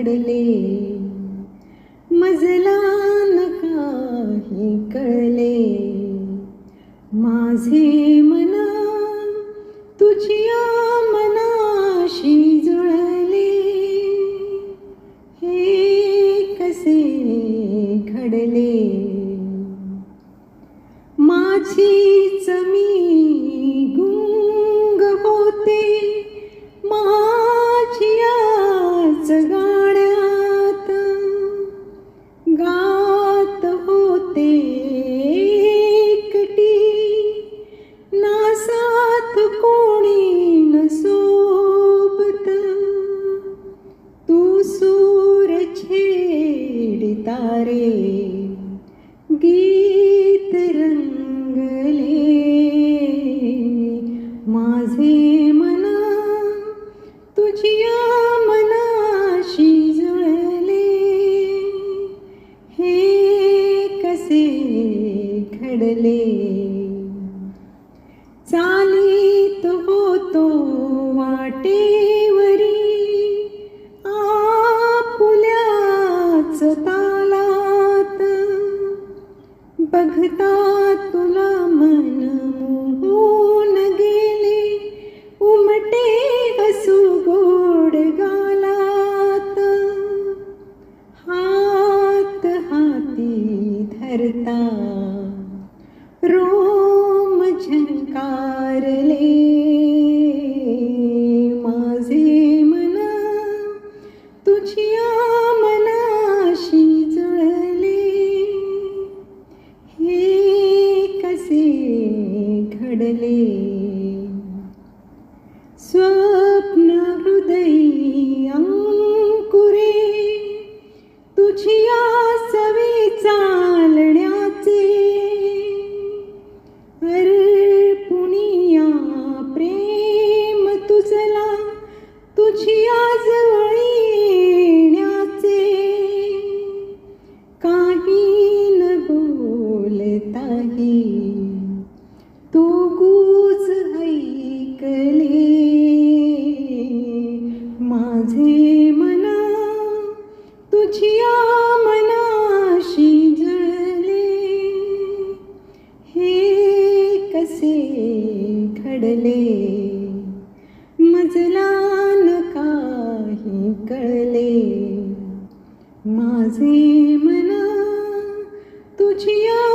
पडले मजला न काही कळले. माझे मन तुझ्या मनाशी जुळले. हे कसे घडले? താരേ बघता तुला मन मोहून गेले. उमटे हसू गोड गालात. हात हाती धरता. रोम झंकारले. स्वप्न तुझिया मनाशी जळले. हे कसे घडले? मजलान काही कळले. माझे मना तुझिया